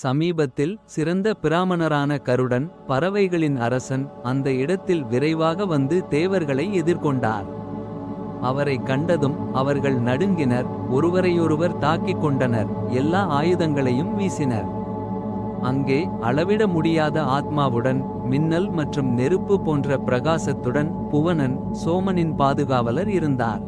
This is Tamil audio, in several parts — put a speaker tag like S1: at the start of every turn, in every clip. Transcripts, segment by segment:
S1: சமீபத்தில் சிறந்த பிராமணரான கருடன் பறவைகளின் அரசன் அந்த இடத்தில் விரைவாக வந்து தேவர்களை எதிர்கொண்டார். அவரை கண்டதும் அவர்கள் நடுங்கினர் ஒருவரையொருவர் தாக்கிக் கொண்டனர் எல்லா ஆயுதங்களையும் வீசினர். அங்கே அளவிட முடியாத ஆத்மாவுடன் மின்னல் மற்றும் நெருப்பு போன்ற பிரகாசத்துடன் புவனன் சோமனின் பாதுகாவலர் இருந்தார்.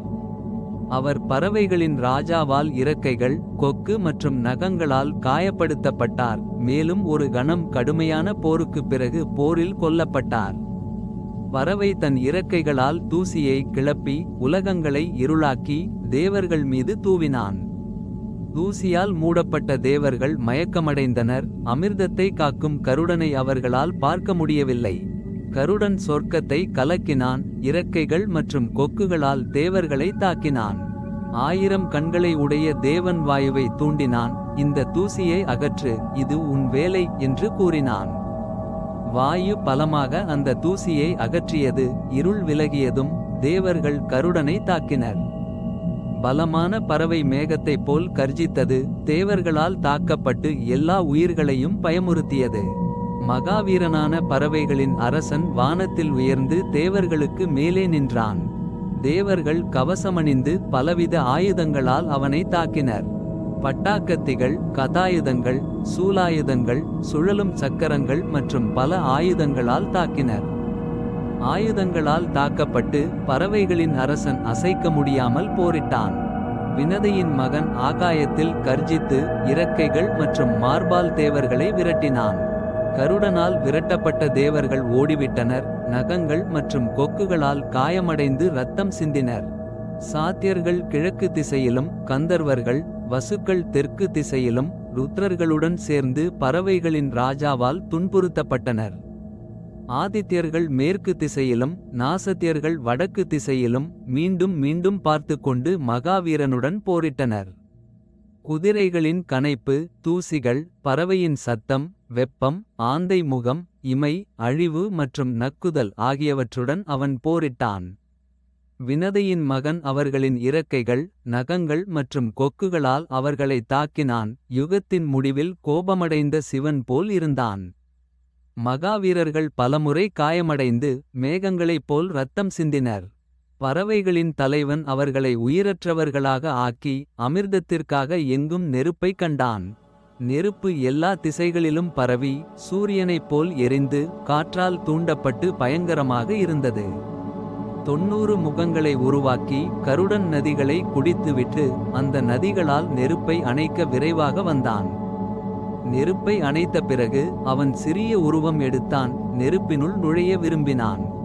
S1: அவர் பறவைகளின் ராஜாவால் இறக்கைகள் கொக்கு மற்றும் நகங்களால் காயப்படுத்தப்பட்டார். மேலும் ஒரு கணம் கடுமையான போருக்குப் பிறகு போரில் கொல்லப்பட்டார். பறவை தன் இறக்கைகளால் தூசியை கிளப்பி உலகங்களை இருளாக்கி தேவர்கள் மீது தூவினான். தூசியால் மூடப்பட்ட தேவர்கள் மயக்கமடைந்தனர். அமிர்தத்தை காக்கும் கருடனை அவர்களால் பார்க்க முடியவில்லை. கருடன் சொர்க்கத்தை கலக்கினான் இறக்கைகள் மற்றும் கொக்குகளால் தேவர்களை தாக்கினான். ஆயிரம் கண்களை உடைய தேவன் வாயுவை தூண்டினான் இந்த தூசியை அகற்று இது உன் வேலை என்று கூறினான். வாயு பலமாக அந்த தூசியை அகற்றியது இருள் விலகியதும் தேவர்கள் கருடனை தாக்கினர். பலமான பறவை மேகத்தைப் போல் கர்ஜித்தது தேவர்களால் தாக்கப்பட்டு எல்லா உயிர்களையும் பயமுறுத்தியது. மகாவீரனான பறவைகளின் அரசன் வானத்தில் உயர்ந்து தேவர்களுக்கு மேலே நின்றான். தேவர்கள் கவசமணிந்து பலவித ஆயுதங்களால் அவனை தாக்கினர். பட்டாக்கத்திகள் கதாயுதங்கள் சூலாயுதங்கள் சுழலும் சக்கரங்கள் மற்றும் பல ஆயுதங்களால் தாக்கினர். ஆயுதங்களால் தாக்கப்பட்டு பறவைகளின் அரசன் அசைக்க முடியாமல் போரிட்டான். வினதையின் மகன் ஆகாயத்தில் கர்ஜித்து இறக்கைகள் மற்றும் மார்பால் தேவர்களை விரட்டினான். கருடனால் விரட்டப்பட்ட தேவர்கள் ஓடிவிட்டனர். நகங்கள் மற்றும் கொக்குகளால் காயமடைந்து ரத்தம் சிந்தினர். சாத்தியர்கள் கிழக்கு திசையிலும் கந்தர்வர்கள் வசுக்கள் தெற்கு திசையிலும் ருத்ரர்களுடன் சேர்ந்து பறவைகளின் ராஜாவால் துன்புறுத்தப்பட்டனர். ஆதித்யர்கள் மேற்கு திசையிலும் நாசத்தியர்கள் வடக்கு திசையிலும் மீண்டும் மீண்டும் பார்த்து கொண்டு மகாவீரனுடன் போரிட்டனர். குதிரைகளின் கனைப்பு தூசிகள் பறவையின் சத்தம் வெப்பம் ஆந்தை முகம் இமை அழிவு மற்றும் நக்குதல் ஆகியவற்றுடன் அவன் போரிட்டான். வினதையின் மகன் அவர்களின் இறக்கைகள் நகங்கள் மற்றும் கொக்குகளால் அவர்களை தாக்கினான். யுகத்தின் முடிவில் கோபமடைந்த சிவன் போல் இருந்தான். மகாவீரர்கள் பலமுறை காயமடைந்து மேகங்களைப் போல் ரத்தம் சிந்தினர். பறவைகளின் தலைவன் அவர்களை உயிரற்றவர்களாக ஆக்கி அமிர்தத்திற்காக எங்கும் நெருப்பைக் கண்டான். நெருப்பு எல்லா திசைகளிலும் பரவி சூரியனைப் போல் எரிந்து காற்றால் தூண்டப்பட்டு பயங்கரமாக இருந்தது. தொன்னூறு முகங்களை உருவாக்கி கருடன் நதிகளை குடித்துவிட்டு அந்த நதிகளால் நெருப்பை அணைக்க விரைவாக வந்தான். நெருப்பை அணைத்த பிறகு அவன் சிறிய உருவம் எடுத்தான் நெருப்பினுள் நுழைய விரும்பினான்.